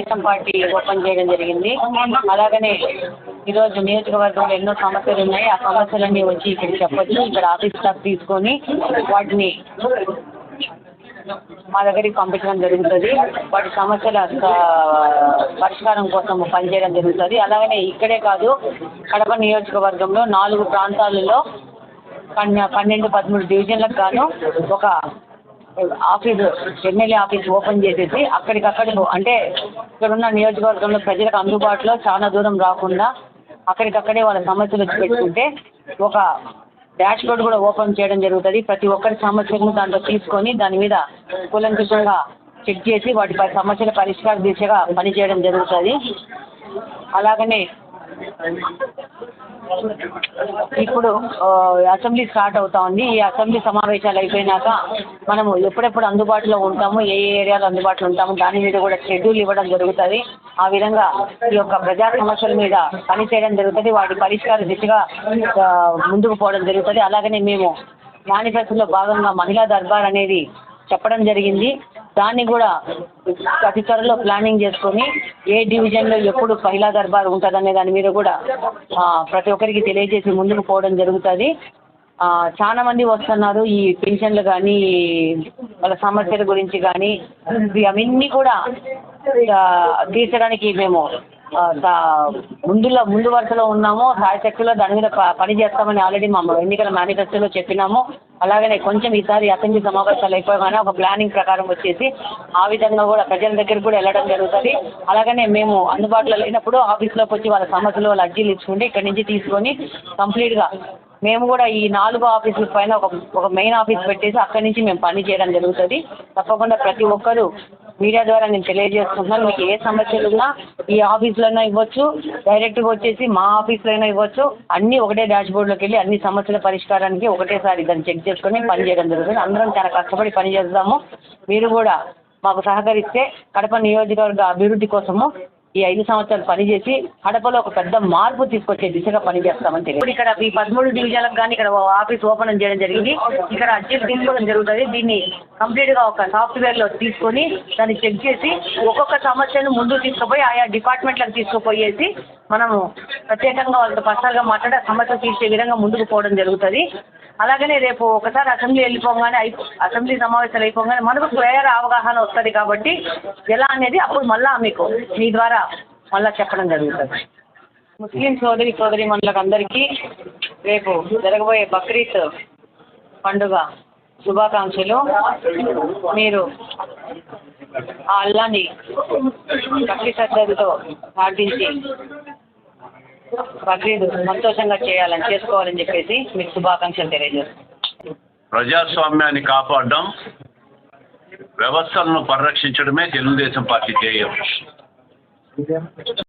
Telugu Desam party open చేయడం జరిగింది. అలాగనే ఈరోజు నియోజకవర్గంలో ఎన్నో సమస్యలు ఉన్నాయి. ఆ సమస్యలన్నీ వచ్చి ఇక్కడ చెప్పొచ్చు. ఇక్కడ ఆఫీస్ స్టాఫ్ తీసుకొని వాటిని మా దగ్గరికి పంపించడం జరుగుతుంది. వాటి సమస్యల పరిష్కారం కోసం పనిచేయడం జరుగుతుంది. అలాగనే ఇక్కడే కాదు కడప నియోజకవర్గంలో నాలుగు ప్రాంతాలలో పన్నె పన్నెండు పదమూడు డివిజన్లకు గాను ఒక ఆఫీసు ఎమ్మెల్యే ఆఫీస్ ఓపెన్ చేసేసి అక్కడికక్కడ అంటే ఇక్కడున్న నియోజకవర్గంలో ప్రజలకు అందుబాటులో చాలా దూరం రాకుండా అక్కడికక్కడే వాళ్ళ సమస్యలు వచ్చి పెట్టుకుంటే ఒక డాష్ బోర్డ్ కూడా ఓపెన్ చేయడం జరుగుతుంది. ప్రతి ఒక్కరి సమస్యలను దాంట్లో తీసుకొని దాని మీద కూలంకుషంగా చెక్ చేసి వాటి సమస్యల పరిష్కార దిశగా పనిచేయడం జరుగుతుంది. అలాగనే ఇప్పుడు అసెంబ్లీ స్టార్ట్ అవుతా ఉంది. ఈ అసెంబ్లీ సమావేశాలు అయిపోయినాక మనము ఎప్పుడెప్పుడు అందుబాటులో ఉంటాము ఏ ఏరియాలో అందుబాటులో ఉంటాము దాని మీద కూడా షెడ్యూల్ ఇవ్వడం జరుగుతుంది. ఆ విధంగా ఈ యొక్క ప్రజా సమస్యల మీద పనిచేయడం జరుగుతుంది. వాటి పరిష్కార దిశగా ముందుకు పోవడం జరుగుతుంది. అలాగనే మేము మేనిఫెస్టోలో భాగంగా మహిళా దర్బార్ అనేది చెప్పడం జరిగింది. దాన్ని కూడా అతి త్వరలో ప్లానింగ్ చేసుకొని ఏ డివిజన్లో ఎప్పుడు మహిళా దర్బార్ ఉంటుందనే దాని మీద కూడా ప్రతి ఒక్కరికి తెలియజేసి ముందుకు పోవడం జరుగుతుంది. ఆ, చాలా మంది వస్తున్నారు ఈ పెన్షన్లు కానీ వాళ్ళ సమస్యల గురించి కానీ అవన్నీ కూడా తీర్చడానికి మేము ముందులో ముందు వరుసలో ఉన్నాము. సాయశక్తిలో దాని మీద పని చేస్తామని ఆల్రెడీ మా ఎన్నికల మేనిఫెస్టోలో చెప్పినాము. అలాగనే కొంచెం ఈసారి అసెంబ్లీ సమావేశాలు అయిపోగానే ఒక ప్లానింగ్ ప్రకారం వచ్చేసి ఆ విధంగా కూడా ప్రజల దగ్గరికి కూడా వెళ్ళడం జరుగుతుంది. అలాగనే మేము అందుబాటులో లేనప్పుడు ఆఫీస్లోకి వచ్చి వాళ్ళ సమస్యలు వాళ్ళ అర్జీలు ఇచ్చుకుంటే ఇక్కడి నుంచి తీసుకొని కంప్లీట్గా మేము కూడా ఈ నాలుగు ఆఫీసుల పైన ఒక ఒక మెయిన్ ఆఫీస్ పెట్టేసి అక్కడి నుంచి మేము పని చేయడం జరుగుతుంది. తప్పకుండా ప్రతి ఒక్కరూ మీడియా ద్వారా నేను తెలియజేస్తున్నాను మీకు ఏ సమస్యలు ఉన్నా ఈ ఆఫీస్లోనే ఇవ్వచ్చు డైరెక్ట్గా వచ్చేసి మా ఆఫీస్లో అయినా ఇవ్వచ్చు. అన్నీ ఒకటే డాష్ బోర్డ్లోకి వెళ్ళి అన్ని సమస్యల పరిష్కారానికి ఒకటేసారి దాన్ని చెక్ చేసుకొని పని చేయడం జరుగుతుంది. అందరం చాలా కష్టపడి పని చేద్దాము మీరు కూడా మాకు సహకరిస్తే కడప నియోజకవర్గ అభివృద్ధి కోసము ఈ ఐదు సంవత్సరాలు పనిచేసి కడపలో ఒక పెద్ద మార్పు తీసుకొచ్చే దిశగా పనిచేస్తామని తెలియదు. ఇప్పుడు ఇక్కడ ఈ పదమూడు డివిజన్లకు కానీ ఇక్కడ ఆఫీస్ ఓపెన్ చేయడం జరిగింది. ఇక్కడ అర్జీలు తీసుకోవడం జరుగుతుంది. దీన్ని కంప్లీట్గా ఒక సాఫ్ట్వేర్లో తీసుకొని దాన్ని చెక్ చేసి ఒక్కొక్క సమస్యను ముందు తీసుకుపోయి ఆయా డిపార్ట్మెంట్లకు తీసుకుపోయేసి మనము ప్రత్యేకంగా వాళ్ళతో పర్సనల్గా మాట్లాడి ఆ తీర్చే విధంగా ముందుకు పోవడం జరుగుతుంది. అలాగనే రేపు ఒకసారి అసెంబ్లీ వెళ్ళిపోగానే అయిపో అసెంబ్లీ సమావేశాలు అయిపోగానే మనకు క్లియర్ అవగాహన వస్తుంది కాబట్టి ఎలా అనేది అప్పుడు మళ్ళా మీకు మీ ద్వారా మళ్ళా చెప్పడం జరుగుతుంది. ముస్లిం సోదరి సోదరి అందరికీ రేపు జరగబోయే బక్రీద్ పండుగ శుభాకాంక్షలు. మీరు ఆ అల్లాని భక్తి శ్రద్ధలతో ప్రార్థించి బక్రీద్ సంతోషంగా చేయాలని చేసుకోవాలని చెప్పేసి మీకు శుభాకాంక్షలు తెలియజేస్తాను ప్రజాస్వామ్యాన్ని కాపాడడం వ్యవస్థలను పరిరక్షించడమే తెలుగుదేశం పార్టీ ధ్యేయం.